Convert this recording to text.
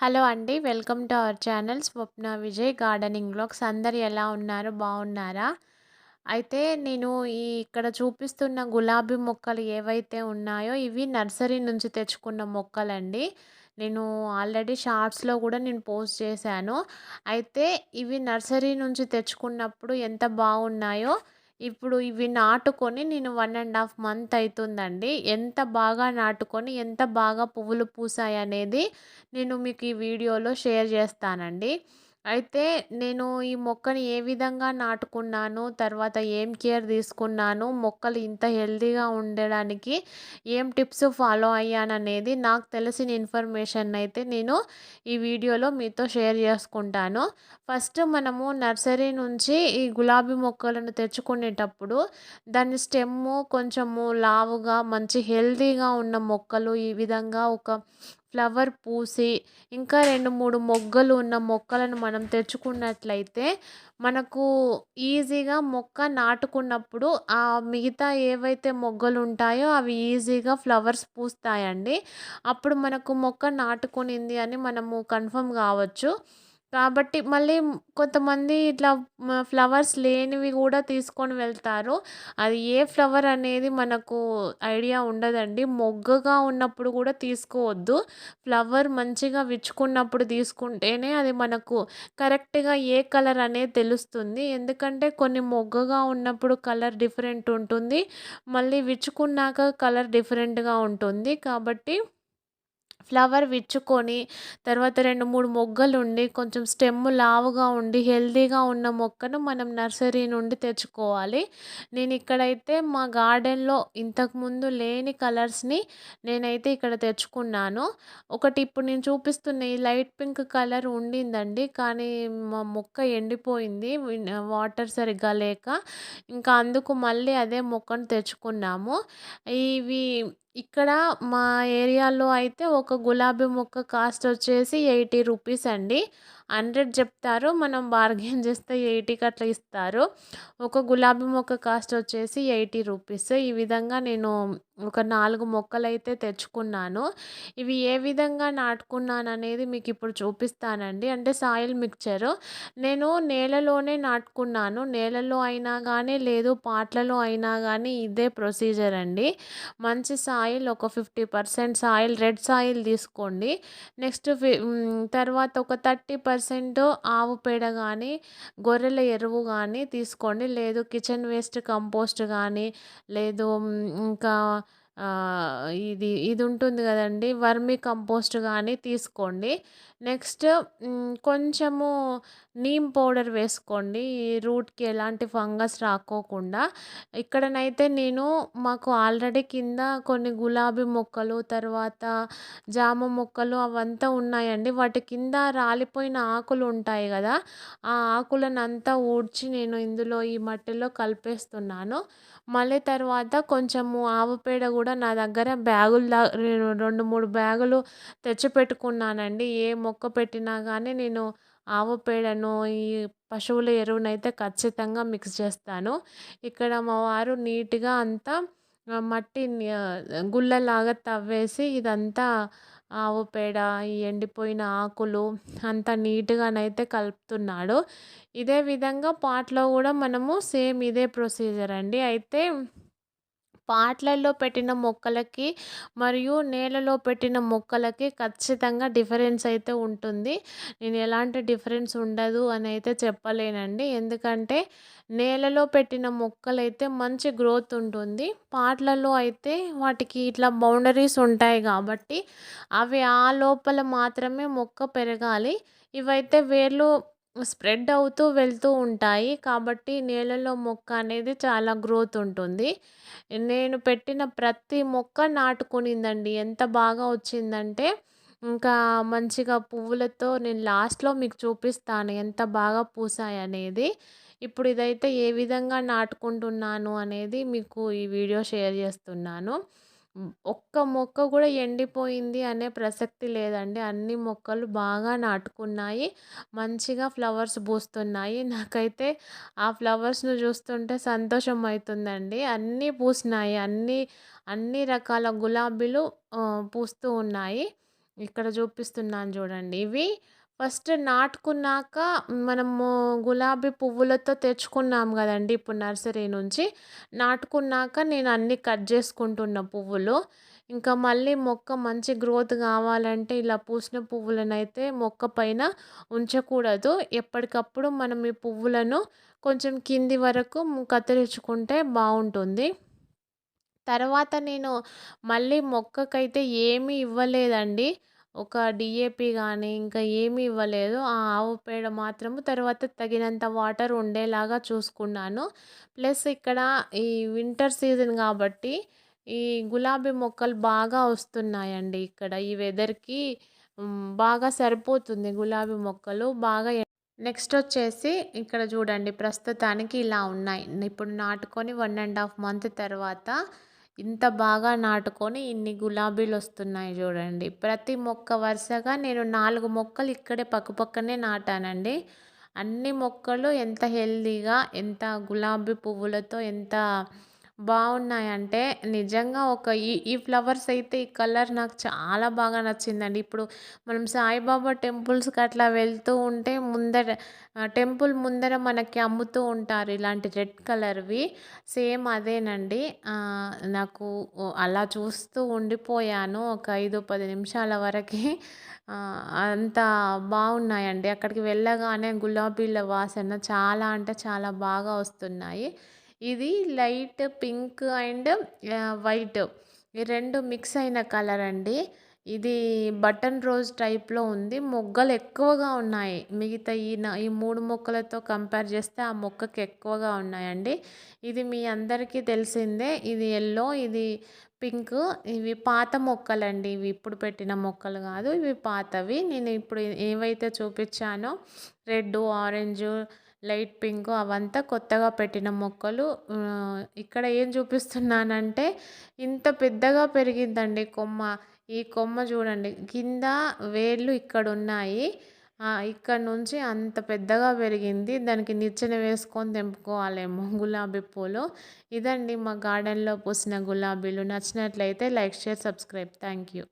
Hello అండి welcome to our channel Swapna Vijay gardening blogs. అందరు ఎలా ఉన్నారు? బాగున్నారా? అయితే నేను ఈ ఇక్కడ చూపిస్తున్న గులాబీ మొక్కలు ఏవైతే ఉన్నాయో ఇవి నర్సరీ నుంచి తెచ్చుకున్న మొక్కలండి. నేను ఆల్రెడీ షార్ట్స్లో కూడా నేను పోస్ట్ చేశాను. అయితే ఇవి నర్సరీ నుంచి తెచ్చుకున్నప్పుడు ఎంత బాగున్నాయో ఇప్పుడు ఇవి నాటుకొని నేను వన్ అండ్ హాఫ్ మంత్ అవుతుందండి ఎంత బాగా నాటుకొని ఎంత బాగా పువ్వులు పూసాయి అనేది నేను మీకు ఈ వీడియోలో షేర్ చేస్తానండి. అయితే నేను ఈ మొక్కని ఏ విధంగా నాటుకున్నాను తర్వాత ఏం కేర్ తీసుకున్నాను మొక్కలు ఇంత హెల్తీగా ఉండడానికి ఏం టిప్స్ ఫాలో అయ్యాననేది నాకు తెలిసిన ఇన్ఫర్మేషన్ అయితే నేను ఈ వీడియోలో మీతో షేర్ చేసుకుంటాను. ఫస్ట్ మనము నర్సరీ నుంచి ఈ గులాబీ మొక్కలను తెచ్చుకునేటప్పుడు దాని స్టెమ్ కొంచెము లావుగా మంచి హెల్తీగా ఉన్న మొక్కలు ఈ విధంగా ఒక ఫ్లవర్ పూసి ఇంకా రెండు మూడు మొగ్గలు ఉన్న మొక్కలను మనం తెచ్చుకున్నట్లయితే మనకు ఈజీగా మొక్క నాటుకున్నప్పుడు ఆ మిగతా ఏవైతే మొగ్గలు ఉంటాయో అవి ఈజీగా ఫ్లవర్స్ పూస్తాయండి. అప్పుడు మనకు మొక్క నాటుకునింది అని మనము కన్ఫర్మ్ కావచ్చు. కాబట్టి మళ్ళీ కొంతమంది ఇట్లా ఫ్లవర్స్ లేనివి కూడా తీసుకొని వెళ్తారు. అది ఏ ఫ్లవర్ అనేది మనకు ఐడియా ఉండదండి. మొగ్గగా ఉన్నప్పుడు కూడా తీసుకోవద్దు. ఫ్లవర్ మంచిగా విచ్చుకున్నప్పుడు తీసుకుంటేనే అది మనకు కరెక్ట్గా ఏ కలర్ అనేది తెలుస్తుంది. ఎందుకంటే కొన్ని మొగ్గగా ఉన్నప్పుడు కలర్ డిఫరెంట్ ఉంటుంది. మళ్ళీ విచ్చుకున్నాక కలర్ డిఫరెంట్గా ఉంటుంది. కాబట్టి ఫ్లవర్ విచ్చుకొని తర్వాత రెండు మూడు మొగ్గలు ఉండి కొంచెం స్టెమ్ లావుగా ఉండి హెల్తీగా ఉన్న మొక్కను మనం నర్సరీ నుండి తెచ్చుకోవాలి. నేను ఇక్కడైతే మా గార్డెన్లో ఇంతకుముందు లేని కలర్స్ని నేనైతే ఇక్కడ తెచ్చుకున్నాను. ఒకటి ఇప్పుడు నేను చూపిస్తున్న ఈ లైట్ పింక్ కలర్ ఉండిందండి. కానీ మా మొక్క ఎండిపోయింది వాటర్ సరిగ్గా లేక. ఇంకా అందుకు మళ్ళీ అదే మొక్కను తెచ్చుకున్నాము. ఇవి ఇక్కడ మా ఏరియాలో అయితే ఒక గులాబీ మొక్క కాస్ట్ వచ్చేసి ఎయిటీ రూపీస్ అండి. హండ్రెడ్ చెప్తారు మనం బార్గెన్ చేస్తే ఎయిటీకి అట్లా ఇస్తారు. ఒక గులాబీ మొక్క కాస్ట్ వచ్చేసి ఎయిటీ రూపీస్. ఈ విధంగా నేను ఒక నాలుగు మొక్కలు అయితే తెచ్చుకున్నాను. ఇవి ఏ విధంగా నాటుకున్నాను అనేది మీకు ఇప్పుడు చూపిస్తానండి. అంటే సాయిల్ మిక్చరు. నేను నేలలోనే నాటుకున్నాను. నేలలో అయినా కానీ లేదు పాట్లలో అయినా కానీ ఇదే ప్రొసీజర్ అండి. మంచి సాయిల్ ఒక fifty percent soil red soil తీసుకోండి. నెక్స్ట్ తర్వాత ఒక థర్టీ పర్సెంట్ ఆవు పేడ కానీ గొర్రెల ఎరువు కానీ తీసుకోండి. లేదు కిచెన్ వేస్ట్ కంపోస్ట్ కానీ లేదు ఇంకా ఇది ఇది ఉంటుంది కదండి వర్మి కంపోస్ట్ కానీ తీసుకోండి. నెక్స్ట్ కొంచెము నీమ్ పౌడర్ వేసుకోండి. ఈ రూట్కి ఎలాంటి ఫంగస్ రాకోకుండా. ఇక్కడనైతే నేను మాకు ఆల్రెడీ కింద కొన్ని గులాబీ మొక్కలు తర్వాత జామ మొక్కలు అవంతా ఉన్నాయండి. వాటి కింద రాలిపోయిన ఆకులు ఉంటాయి కదా ఆ ఆకులను అంతా ఊడ్చి నేను ఇందులో ఈ మట్టిలో కలిపేస్తున్నాను. మళ్ళీ తర్వాత కొంచెము ఆవు పేడ కూడా నా దగ్గర బ్యాగుల రెండు మూడు బ్యాగులు తెచ్చిపెట్టుకున్నానండి. ఏ మొక్క పెట్టినా కానీ నేను ఆవు పేడను ఈ పశువుల ఎరువునైతే ఖచ్చితంగా మిక్స్ చేస్తాను. ఇక్కడ మా వారు నీట్గా అంతా మట్టి గుల్లలాగా తవ్వేసి ఇదంతా ఆవు పేడ ఈ ఎండిపోయిన ఆకులు అంత నీట్గానైతే కలుపుతున్నాడు. ఇదే విధంగా పాట్లో కూడా మనము సేమ్ ఇదే ప్రొసీజర్ అండి. అయితే పాట్లల్లో పెట్టిన మొక్కలకి మరియు నేలలో పెట్టిన మొక్కలకి ఖచ్చితంగా డిఫరెన్స్ అయితే ఉంటుంది. నేను ఎలాంటి డిఫరెన్స్ ఉండదు అని అయితే చెప్పలేనండి. ఎందుకంటే నేలలో పెట్టిన మొక్కలైతే మంచి గ్రోత్ ఉంటుంది. పాట్లలో అయితే వాటికి ఇట్లా బౌండరీస్ ఉంటాయి కాబట్టి అవి ఆ లోపల మాత్రమే మొక్క పెరగాలి. ఇవైతే వేర్లు స్ప్రెడ్ అవుతూ వెళ్తూ ఉంటాయి. కాబట్టి నేలలో మొక్క అనేది చాలా గ్రోత్ ఉంటుంది. నేను పెట్టిన ప్రతి మొక్క నాటుకునిందండి. ఎంత బాగా వచ్చిందంటే ఇంకా మంచిగా పువ్వులతో నేను లాస్ట్లో మీకు చూపిస్తాను ఎంత బాగా పూసాయి అనేది. ఇప్పుడు ఇదైతే ఏ విధంగా నాటుకుంటున్నాను అనేది మీకు ఈ వీడియో షేర్ చేస్తున్నాను. ఒక్క మొక్క కూడా ఎండిపోయింది అనే ప్రసక్తి లేదండి. అన్ని మొక్కలు బాగా నాటుకున్నాయి. మంచిగా ఫ్లవర్స్ పూస్తున్నాయి. నాకైతే ఆ ఫ్లవర్స్ను చూస్తుంటే సంతోషం అవుతుందండి అన్నీ పూసినాయి. అన్నీ అన్ని రకాల గులాబీలు పూస్తూ ఉన్నాయి. ఇక్కడ చూపిస్తున్నాను చూడండి. ఇవి ఫస్ట్ నాటుకున్నాక మనము గులాబీ పువ్వులతో తెచ్చుకున్నాం కదండి ఇప్పుడు నర్సరీ నుంచి. నాటుకున్నాక నేను అన్నీ కట్ చేసుకుంటున్న పువ్వులు. ఇంకా మళ్ళీ మొక్క మంచి గ్రోత్ కావాలంటే ఇలా పూసిన పువ్వులను అయితే మొక్క పైన ఉంచకూడదు. ఎప్పటికప్పుడు మనం ఈ పువ్వులను కొంచెం కింది వరకు కత్తిరించుకుంటే బాగుంటుంది. తర్వాత నేను మళ్ళీ మొక్కకైతే ఏమీ ఇవ్వలేదండి. ఒక డిఏపి కానీ ఇంకా ఏమీ ఇవ్వలేదు. ఆ ఆవు పేడ మాత్రము తర్వాత తగినంత వాటర్ ఉండేలాగా చూసుకున్నాను. ప్లస్ ఇక్కడ ఈ వింటర్ సీజన్ కాబట్టి ఈ గులాబీ మొక్కలు బాగా వస్తున్నాయండి ఇక్కడ. ఈ వెదర్కి బాగా సరిపోతుంది గులాబీ మొక్కలు బాగా నెక్స్ట్ వచ్చేసి ఇక్కడ చూడండి ప్రస్తుతానికి ఇలా ఉన్నాయి. ఇప్పుడు నాటుకొని వన్ అండ్ హాఫ్ మంత్ తర్వాత ఇంత బాగా నాటుకొని ఇన్ని గులాబీలు వస్తున్నాయి చూడండి. ప్రతి మొక్క వరుసగా నేను నాలుగు మొక్కలు ఇక్కడే పక్కపక్కనే నాటానండి. అన్ని మొక్కలు ఎంత హెల్దీగా ఎంత గులాబీ పువ్వులతో ఎంత బాగున్నాయంటే నిజంగా ఒక ఈ ఈ ఫ్లవర్స్ అయితే ఈ కలర్ నాకు చాలా బాగా నచ్చిందండి. ఇప్పుడు మనం సాయిబాబా టెంపుల్స్కి అట్లా వెళ్తూ ఉంటే ముందర టెంపుల్ ముందర మనకి అమ్ముతూ ఉంటారు ఇలాంటి రెడ్ కలర్వి. సేమ్ అదేనండి. నాకు అలా చూస్తూ ఉండిపోయాను ఒక ఐదు పది నిమిషాల వరకు. అంత బాగున్నాయండి. అక్కడికి వెళ్ళగానే గులాబీల వాసన చాలా అంటే చాలా బాగా వస్తున్నాయి. ఇది లైట్ పింక్ అండ్ వైట్. ఈ రెండు మిక్స్ అయిన కలర్ అండి. ఇది బటన్ రోజ్ టైప్లో ఉంది. మొగ్గలు ఎక్కువగా ఉన్నాయి. మిగతా ఈ ఈ మూడు మొక్కలతో కంపేర్ చేస్తే ఆ మొక్కకి ఎక్కువగా ఉన్నాయండి. ఇది మీ అందరికీ తెలిసిందే. ఇది ఎల్లో ఇది పింక్. ఇవి పాత మొక్కలండి. ఇవి ఇప్పుడు పెట్టిన మొక్కలు కాదు. ఇవి పాతవి. నేను ఇప్పుడు ఏవైతే చూపించానో రెడ్ ఆరెంజ్ లైట్ పింక్ అవంతా కొత్తగా పెట్టిన మొక్కలు ఇక్కడ ఏం చూపిస్తున్నానంటే ఇంత పెద్దగా పెరిగిందండి కొమ్మ. ఈ కొమ్మ చూడండి కింద వేర్లు ఇక్కడ ఉన్నాయి ఇక్కడ నుంచి అంత పెద్దగా పెరిగింది. దానికి నిచ్చెన వేసుకొని తెంపుకోవాలేమో గులాబీ పూలు. ఇదండి మా గార్డెన్లో పూసిన గులాబీలు. నచ్చినట్లయితే like share subscribe. Thank you.